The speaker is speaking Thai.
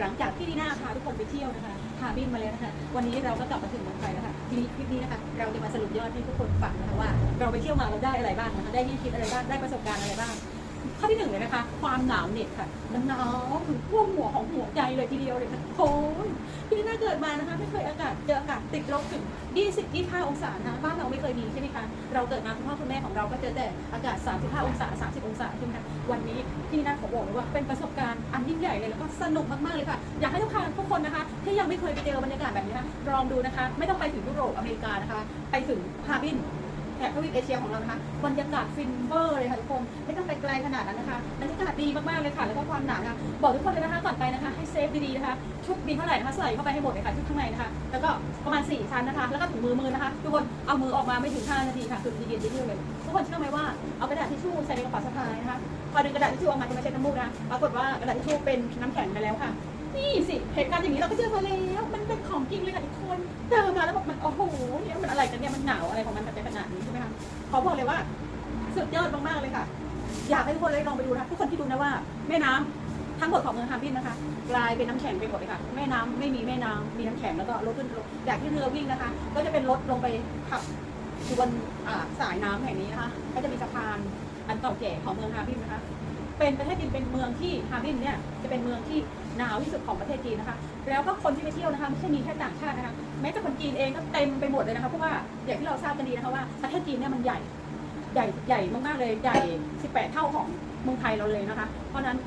หลังจากที่ดีน่าพาทุกคนไปเที่ยวนะคะพาบินมาแล้วนะคะ วันนี้เราก็กลับมาถึงเมืองไทยแล้วค่ะทีนี้คลิปนี้นะคะเราจะมาสรุปยอดให้ทุกคนฟังนะคะว่า เราไปเที่ยวมาเราได้อะไรบ้างนะคะได้ที่คิดอะไรบ้างได้ประสบการณ์อะไรบ้างข้อที่หนึ่งเลยนะคะ ความหนาวเหน็บค่ะหนาวถึงท่วกหัวของหัวใจเลยทีเดียวเลยค่ะโอ้ยพี่น่าเกิดมานะคะไม่เคยอากาศเจออากาศติดลบถึง 20 25 องศานะบ้านเราไม่เคยมีใช่ไหมคะเราเกิดมาคุณพ่อคุณแม่ของเราก็เจอแต่อากาศ 35 องศา 30 องศาใช่ไหมคะวันนี้พี่น่าขอบอกเลยว่าเป็นประสบการณ์อันยิ่งใหญ่เลยแล้วก็สนุกมากๆเลยค่ะอยากให้ทุกท่านทุกคนนะคะ ที่ยังไม่เคยไปเจอบรรยากาศแบบนี้นะลองดูนะคะ ไม่ต้องไปถึงยุโรปอเมริกานะคะ ไปถึงฮาบินแถบทวีปเอเชียของเรานะคะบรรยากาศฟินเวอร์เลยค่ะทุกคน กลขนาดนั้นนะคะบรรยากาศดีมากๆเลยค่ะ แล้วก็ความหนาค่ะบอกทุกคนเลยนะคะก่อนไปนะคะ ให้เซฟดีๆนะคะชุดมีเท่าไหร่นะคะใส่เข้าไปให้หมดเลยค่ะชุดข้างในนะคะ แล้วก็ประมาณ4ชั้นนะคะ แล้วก็ถุงมือมือนะคะ ทุกคนเอามือออกมาไม่ถึง5นาทีค่ะคือดีเย็นดีเลยทุกคนเชื่อไหมว่าเอากระดาษทิชชู่ใส่ในกระเป๋าสะพายนะคะพอดึงกระดาษทิชชู่ออกมาจะม่ใช่น้ำมูกนะปรากฏว่ากระดาษทิชชู่เป็นน้ำแข็งไปแล้วค่ะนี่สิเหตุการณ์อย่างนี้เราก็เจอมาแล้วมันเป็นของจริงเลยค่ะทุกคนเจอมาแล้วแบบมันโอ้โหเนี่ยมันอะไรกันเนี่ยมันหนาวอะไรของมันแบบขนาดนี้ใช่ไหมคะขอบอกเลยว่า สุดยอดมากๆเลยค่ะ อยากให้ทุกคนเลยลองไปดูนะทุกคนที่ดูนะว่า แม่น้ำทั้งหมดของเมืองฮาร์บินนะคะ กลายเป็นน้ำแข็งไปหมดเลยค่ะแม่น้ำไม่มีแม่น้ำมีน้ำแข็งแล้วก็รถขึ้นลงอยากที่เรือวิ่งนะคะ ก็จะเป็นรถลงไปขับอยู่บนสายน้ำแห่งนี้นะคะก็จะมีสะพานอันเก่าแก่ของเมืองฮาร์บินนะคะ เป็นประเทศจีนเป็นเมืองที่ฮาร์บินเนี่ยจะเป็นเมืองที่หนาวที่สุดของประเทศจีนนะคะ แล้วก็คนที่ไปเที่ยวนะคะไม่ใช่มีแค่ต่างชาตินะคะ แม้แต่คนจีนเองก็เต็มไปหมดเลยนะคะเพราะว่าอย่างที่เราทราบกันดีนะคะว่าประเทศจีนเนี่ยมันใหญ่ ใหญ่ใหญ่มากๆเลยใหญ่ 18 เท่าของเมืองไทยเราเลยนะคะ เพราะฉะนั้น